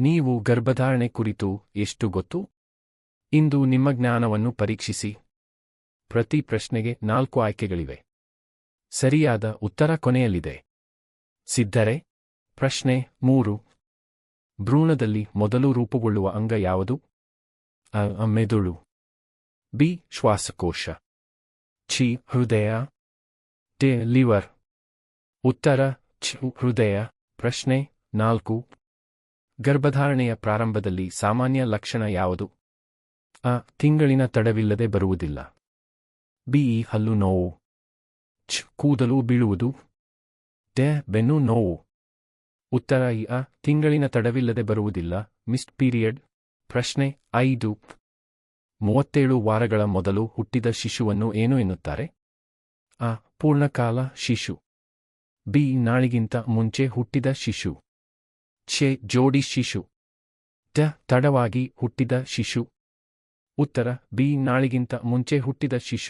ನೀವು ಗರ್ಭಧಾರಣೆ ಕುರಿತು ಎಷ್ಟು ಗೊತ್ತು? ಇಂದು ನಿಮ್ಮ ಜ್ಞಾನವನ್ನು ಪರೀಕ್ಷಿಸಿ. ಪ್ರತಿ ಪ್ರಶ್ನೆಗೆ ನಾಲ್ಕು ಆಯ್ಕೆಗಳಿವೆ. ಸರಿಯಾದ ಉತ್ತರ ಕೊನೆಯಲ್ಲಿದೆ. ಸಿದ್ಧರೆ, ಪ್ರಶ್ನೆ ಮೂರು. ಭ್ರೂಣದಲ್ಲಿ ಮೊದಲು ರೂಪುಗೊಳ್ಳುವ ಅಂಗ ಯಾವುದು? ಅ ಮೆದುಳು. ಬಿ, ಶ್ವಾಸಕೋಶ. ಛಿ, ಹೃದಯ. ಟೆ ಲಿವರ್. ಉತ್ತರ ಹೃದಯ. ಪ್ರಶ್ನೆ ನಾಲ್ಕು. ಗರ್ಭಧಾರಣೆಯ ಪ್ರಾರಂಭದಲ್ಲಿ ಸಾಮಾನ್ಯ ಲಕ್ಷಣ ಯಾವುದು? ಅ ತಿಂಗಳಿನ ತಡವಿಲ್ಲದೆ ಬರುವುದಿಲ್ಲ. ಬಿ ಹಲ್ಲು ನೋವು. ಛ್, ಕೂದಲು ಬೀಳುವುದು. ಡೆ ಬೆನ್ನು ನೋವು. ಉತ್ತರ ಇ ಅ ತಿಂಗಳಿನ ತಡವಿಲ್ಲದೆ ಬರುವುದಿಲ್ಲ. Missed period. ಪ್ರಶ್ನೆ ಐದು. ಮೂವತ್ತೇಳು ವಾರಗಳ ಮೊದಲು ಹುಟ್ಟಿದ ಶಿಶುವನ್ನು ಏನು ಎನ್ನುತ್ತಾರೆ? ಅ ಪೂರ್ಣಕಾಲ ಶಿಶು. ಬಿ, ನಾಳಿಗಿಂತ ಮುಂಚೆ ಹುಟ್ಟಿದ ಶಿಶು. ಛೆ ಜೋಡಿ ಶಿಶು. ಟ ತಡವಾಗಿ ಹುಟ್ಟಿದ ಶಿಶು. ಉತ್ತರ ಬಿ ನಾಳಿಗಿಂತ ಮುಂಚೆ ಹುಟ್ಟಿದ ಶಿಶು.